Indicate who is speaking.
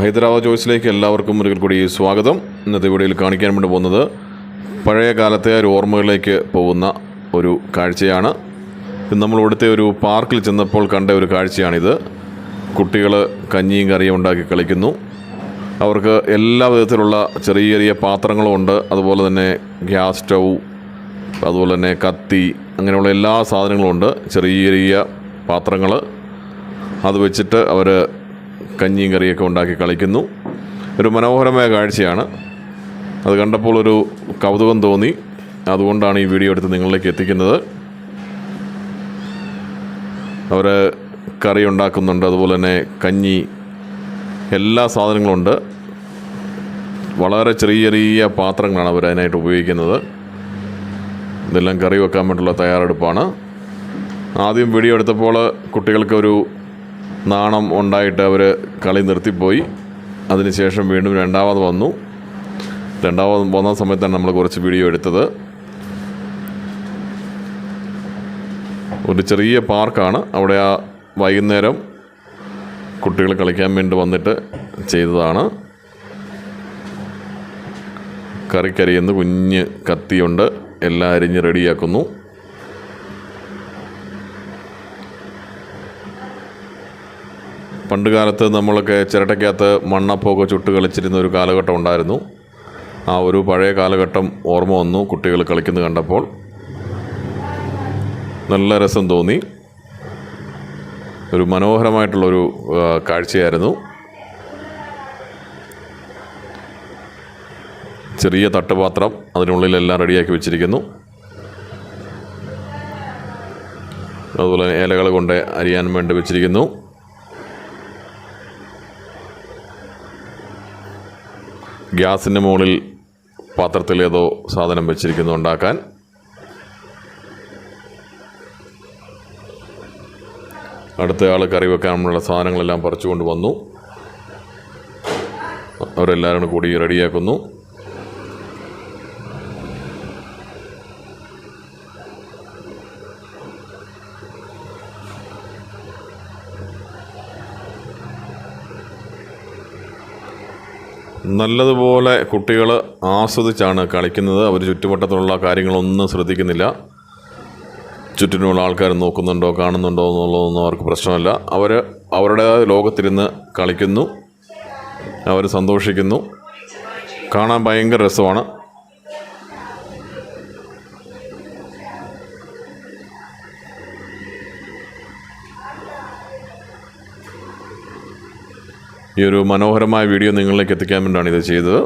Speaker 1: ഹൈദരാബാദ് ചോയ്സിലേക്ക് എല്ലാവർക്കും ഒരിക്കൽ കൂടി സ്വാഗതം. ഇന്നത്തെ വീഡിയോയിൽ കാണിക്കാൻ വേണ്ടി പോകുന്നത് പഴയ കാലത്തെ ഒരു ഓർമ്മകളിലേക്ക് പോകുന്ന ഒരു കാഴ്ചയാണ്. നമ്മൾ ഇവിടുത്തെ ഒരു പാർക്കിൽ ചെന്നപ്പോൾ കണ്ട ഒരു കാഴ്ചയാണിത്. കുട്ടികൾ കഞ്ഞിയും കറിയും ഉണ്ടാക്കി കളിക്കുന്നു. അവർക്ക് എല്ലാ വിധത്തിലുള്ള ചെറിയ ചെറിയ പാത്രങ്ങളും ഉണ്ട്. അതുപോലെ തന്നെ ഗ്യാസ് സ്റ്റൗ അതുപോലെ തന്നെ കത്തി അങ്ങനെയുള്ള എല്ലാ സാധനങ്ങളും ഉണ്ട്. ചെറിയ ചെറിയ പാത്രങ്ങൾ അത് വെച്ചിട്ട് അവർ കഞ്ഞിയും കറിയൊക്കെ ഉണ്ടാക്കി കളിക്കുന്നു. ഒരു മനോഹരമായ കാഴ്ചയാണ്. അത് കണ്ടപ്പോൾ ഒരു കൗതുകം തോന്നി. അതുകൊണ്ടാണ് ഈ വീഡിയോ എടുത്ത് നിങ്ങളിലേക്ക് എത്തിക്കുന്നത്. അവർ കറി ഉണ്ടാക്കുന്നുണ്ട്. അതുപോലെ തന്നെ കഞ്ഞി എല്ലാ സാധനങ്ങളും ഉണ്ട് വളരെ ചെറിയ ചെറിയ പാത്രങ്ങളാണ് അവർ അതിനായിട്ട് ഉപയോഗിക്കുന്നത്. ഇതെല്ലാം കറി വെക്കാൻ വേണ്ടിയുള്ള തയ്യാറെടുപ്പാണ്. ആദ്യം വീഡിയോ എടുത്തപ്പോൾ കുട്ടികൾക്ക് ഒരു നാണം ഉണ്ടായിട്ട് അവർ കളി നിർത്തിപ്പോയി. അതിനുശേഷം വീണ്ടും രണ്ടാമത് വന്നു. രണ്ടാമത് വന്ന സമയത്താണ് നമ്മൾ കുറച്ച് വീഡിയോ എടുത്തത്. ഒരു ചെറിയ പാർക്കാണ്. അവിടെ ആ വൈകുന്നേരം കുട്ടികൾ കളിക്കാൻ വേണ്ടി വന്നിട്ട് ചെയ്തതാണ്. കറിക്കരിയെന്ന് കുഞ്ഞ് കത്തിയുണ്ട്. എല്ലാം അരിഞ്ഞ് റെഡിയാക്കുന്നു പണ്ട് കാലത്ത് നമ്മളൊക്കെ ചിരട്ടയ്ക്കകത്ത് മണ്ണപ്പമൊക്കെ ചുട്ട് കളിച്ചിരുന്ന ഒരു കാലഘട്ടം ഉണ്ടായിരുന്നു. ആ ഒരു പഴയ കാലഘട്ടം ഓർമ്മ വന്നു കുട്ടികൾ കളിക്കുന്നത് കണ്ടപ്പോൾ. നല്ല രസം തോന്നി. ഒരു മനോഹരമായിട്ടുള്ളൊരു കാഴ്ചയായിരുന്നു. ചെറിയ തട്ടുപാത്രം അതിനുള്ളിലെല്ലാം റെഡിയാക്കി വെച്ചിരിക്കുന്നു. അതുപോലെ ഇലകൾ കൊണ്ട് അരിയാൻ വേണ്ടി വെച്ചിരിക്കുന്നു. ഗ്യാസിന്റെ മുകളിൽ പാത്രത്തിൽ ഏതോ സാധനം വെച്ചിരിക്കുന്നു ഉണ്ടാക്കാൻ. അടുത്ത ആൾ കറി വെക്കാനുള്ള സാധനങ്ങളെല്ലാം പറിച്ചുകൊണ്ട് വന്നു. അവരെല്ലാവരും കൂടി റെഡിയാക്കുന്നു. നല്ലതുപോലെ കുട്ടികൾ ആസ്വദിച്ചാണ് കളിക്കുന്നത്. അവർ ചുറ്റുവട്ടത്തുള്ള കാര്യങ്ങളൊന്നും ശ്രദ്ധിക്കുന്നില്ല. ചുറ്റിനുള്ള ആൾക്കാർ നോക്കുന്നുണ്ടോ കാണുന്നുണ്ടോ എന്നുള്ളതൊന്നും അവർക്ക് പ്രശ്നമല്ല. അവർ അവരുടേതായ ലോകത്തിരുന്ന് കളിക്കുന്നു. അവർ സന്തോഷിക്കുന്നു. കാണാൻ ഭയങ്കര രസമാണ്. ഈ ഒരു മനോഹരമായ വീഡിയോ നിങ്ങളിലേക്ക് എത്തിക്കാൻ വേണ്ടിയാണ് ഇത് ചെയ്തത്.